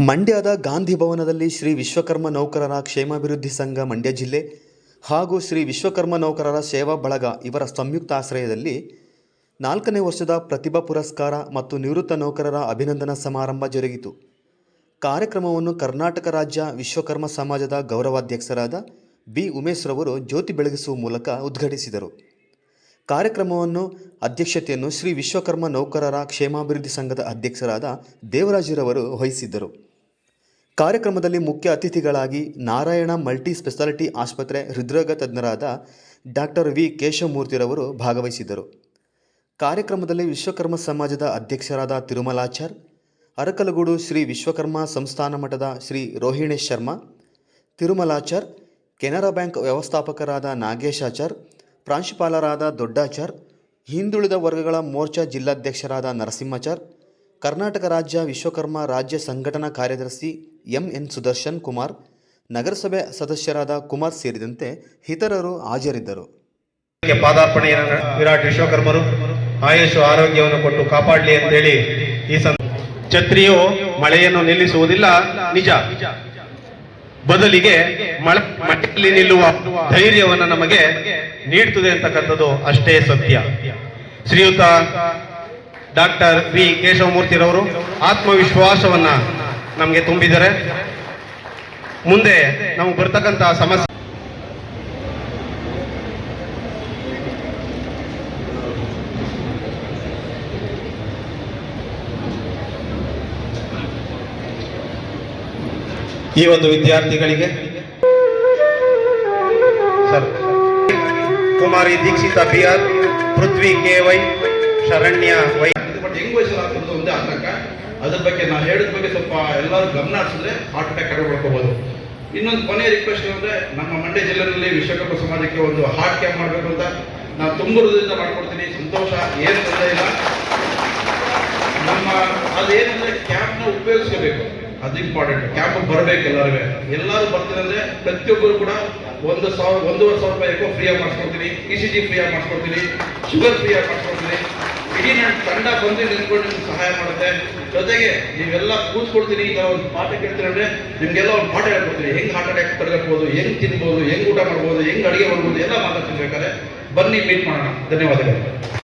ಮಂಡ್ಯದ ಗಾಂಧಿ ಭವನದಲ್ಲಿ ಶ್ರೀ ವಿಶ್ವಕರ್ಮ ನೌಕರರ ಕ್ಷೇಮಾಭಿವೃದ್ಧಿ ಸಂಘ ಮಂಡ್ಯ ಜಿಲ್ಲೆ ಹಾಗೂ ಶ್ರೀ ವಿಶ್ವಕರ್ಮ ನೌಕರರ ಸೇವಾ ಬಳಗ ಇವರ ಸಂಯುಕ್ತ ಆಶ್ರಯದಲ್ಲಿ ನಾಲ್ಕನೇ ವರ್ಷದ ಪ್ರತಿಭಾ ಪುರಸ್ಕಾರ ಮತ್ತು ನಿವೃತ್ತ ನೌಕರರ ಅಭಿನಂದನಾ ಸಮಾರಂಭ ಜರುಗಿತು. ಕಾರ್ಯಕ್ರಮವನ್ನು ಕರ್ನಾಟಕ ರಾಜ್ಯ ವಿಶ್ವಕರ್ಮ ಸಮಾಜದ ಗೌರವಾಧ್ಯಕ್ಷರಾದ ಬಿ. ಉಮೇಶ್ ರವರು ಜ್ಯೋತಿ ಬೆಳಗಿಸುವ ಮೂಲಕ ಉದ್ಘಾಟಿಸಿದರು. ಕಾರ್ಯಕ್ರಮವನ್ನು ಅಧ್ಯಕ್ಷತೆಯನ್ನು ಶ್ರೀ ವಿಶ್ವಕರ್ಮ ನೌಕರರ ಕ್ಷೇಮಾಭಿವೃದ್ಧಿ ಸಂಘದ ಅಧ್ಯಕ್ಷರಾದ ದೇವರಾಜರವರು ವಹಿಸಿದ್ದರು. ಕಾರ್ಯಕ್ರಮದಲ್ಲಿ ಮುಖ್ಯ ಅತಿಥಿಗಳಾಗಿ ನಾರಾಯಣ ಮಲ್ಟಿ ಸ್ಪೆಷಾಲಿಟಿ ಆಸ್ಪತ್ರೆ ಹೃದ್ರೋಗ ತಜ್ಞರಾದ ಡಾಕ್ಟರ್ ವಿ ಕೇಶವಮೂರ್ತಿರವರು ಭಾಗವಹಿಸಿದ್ದರು. ಕಾರ್ಯಕ್ರಮದಲ್ಲಿ ವಿಶ್ವಕರ್ಮ ಸಮಾಜದ ಅಧ್ಯಕ್ಷರಾದ ತಿರುಮಲಾಚಾರ್, ಅರಕಲಗೂಡು ಶ್ರೀ ವಿಶ್ವಕರ್ಮ ಸಂಸ್ಥಾನ ಮಠದ ಶ್ರೀ ರೋಹಿಣೇಶ್ ಶರ್ಮಾ, ತಿರುಮಲಾಚಾರ್, ಕೆನರಾ ಬ್ಯಾಂಕ್ ವ್ಯವಸ್ಥಾಪಕರಾದ ನಾಗೇಶಾಚಾರ್, ಪ್ರಾಂಶುಪಾಲರಾದ ದೊಡ್ಡಾಚಾರ್, ಹಿಂದುಳಿದ ವರ್ಗಗಳ ಮೋರ್ಚಾ ಜಿಲ್ಲಾಧ್ಯಕ್ಷರಾದ ನರಸಿಂಹಾಚಾರ್ ಕರ್ನಾಟಕ ರಾಜ್ಯ ವಿಶ್ವಕರ್ಮ ರಾಜ್ಯ ಸಂಘಟನಾ ಕಾರ್ಯದರ್ಶಿ ಎಂ ಎನ್ ಸುದರ್ಶನ್ ಕುಮಾರ್, ನಗರಸಭೆ ಸದಸ್ಯರಾದ ಕುಮಾರ್ ಸೇರಿದಂತೆ ಇತರರು ಹಾಜರಿದ್ದರು. ಪಾದಾರ್ಪಣೆ ಪಾದಾರ್ಪಣೆಯನ್ನು ವಿರಾಟ್ ವಿಶ್ವಕರ್ಮರು, ಆಯುಷು ಆರೋಗ್ಯವನ್ನು ಕೊಟ್ಟು ಕಾಪಾಡಲಿ ಅಂತ ಹೇಳಿ ಈ ಛತ್ರಿಯು ಮಳೆಯನ್ನು ನಿಲ್ಲಿಸುವುದಿಲ್ಲ, ನಿಜ. ಬದಲಿಗೆ ಮಳೆ ಮಟ್ಟಲ್ಲಿ ನಿಲ್ಲುವ ಧೈರ್ಯವನ್ನು ನಮಗೆ ನೀಡುತ್ತದೆ ಅಂತಕ್ಕಂಥದ್ದು ಅಷ್ಟೇ ಸತ್ಯ. ಶ್ರೀಯುತ ಡಾಕ್ಟರ್ ವಿ ಕೇಶವಮೂರ್ತಿರವರು ಆತ್ಮವಿಶ್ವಾಸವನ್ನ ನಮಗೆ ತುಂಬಿದರೆ ಮುಂದೆ ನಮಗೆ ಬರ್ತಕ್ಕಂಥ ಸಮಸ್ಯೆ ಈ ಒಂದು ವಿದ್ಯಾರ್ಥಿಗಳಿಗೆ sir, Kumari Dikshita B R Prithvi K Y Sharanya Y ಒಂದೇ ಆತಂಕ ಅದ್ರ ಬಗ್ಗೆ ನಾವು ಹೇಳಿದ ಬಗ್ಗೆ ಸ್ವಲ್ಪ ಎಲ್ಲರೂ ಗಮನ ಹರಿಸಿದ್ರೆ ಹಾರ್ಟ್ ಅಟ್ಯಾಕ್ ಕಡಿಮೆ ಮಾಡ್ಕೋಬಹುದು ಇನ್ನೊಂದು ಕೊನೆಯ ರಿಕ್ವೆಸ್ಟ್ ಅಂದ್ರೆ ನಮ್ಮ ಮಂಡ್ಯ ಜಿಲ್ಲೆಯಲ್ಲಿ ವಿಶ್ವಕರ್ಮ ಸಮಾಜಕ್ಕೆ ಒಂದು ಹಾರ್ಟ್ ಕ್ಯಾಂಪ್ ಮಾಡಬೇಕು ಅಂತ ನಾನು ತುಂಬ ಮಾಡ್ಕೊಡ್ತೀನಿ. ಸಂತೋಷ, ಏನು ತೊಂದರೆ ಇಲ್ಲ. ನಮ್ಮ ಅದೇನಂದ್ರೆ ಕ್ಯಾಂಪ್ನ ಉಪಯೋಗಿಸ್ಕೋಬೇಕು. ಅದು ಇಂಪಾರ್ಟೆಂಟ್ ಕ್ಯಾಂಪ್ ಬರಬೇಕು ಎಲ್ಲರೂ ಬರ್ತೀನಿ ಅಂದ್ರೆ ಪ್ರತಿಯೊಬ್ಬರು ಕೂಡ ಒಂದು ಸಾವಿರ, ಒಂದೂವರೆ ಸಾವಿರ ರೂಪಾಯಿ ಫ್ರೀ ಫ್ರೀಯಾಗಿ ಮಾಡಿಸ್ಕೊಡ್ತೀನಿ. ಇ ಸಿ ಜಿ ಫ್ರೀಯಾಗಿ ಮಾಡಿಸ್ಕೊಡ್ತೀನಿ. ಶುಗರ್ ಫ್ರೀಯಾಗಿ ಮಾಡಿಸ್ಕೊಡ್ತೀನಿ. ಇಡೀ ನನ್ನ ತಂಡ ಬಂದು ನಿಂತ್ಕೊಂಡು ನಿಮ್ಗೆ ಸಹಾಯ ಮಾಡುತ್ತೆ. ಜೊತೆಗೆ ನೀವೆಲ್ಲ ಕೂತ್ಕೊಳ್ತೀನಿ ಈಗ ಒಂದು ಪಾಠ ಕೇಳ್ತೀನಿ ಅಂದ್ರೆ ನಿಮ್ಗೆಲ್ಲ ಒಂದು ಪಾಠ ಹೇಳ್ಕೊಡ್ತೀನಿ. ಹೆಂಗೆ ಹಾರ್ಟ್ ಅಟ್ಯಾಕ್ ತಡೆಗಟ್ಬೋದು ಹೆಂಗ್ ತಿನ್ಬೋದು, ಹೆಂಗ್ ಊಟ ಮಾಡ್ಬೋದು, ಹೆಂಗ್ ಅಡಿಗೆ ಮಾಡ್ಬೋದು, ಎಲ್ಲ ಮಾತಾಡ್ತೀನಿ ಬೇಕಾದ್ರೆ. ಬನ್ನಿ ಮೀಟ್ ಮಾಡೋಣ. ಧನ್ಯವಾದಗಳು.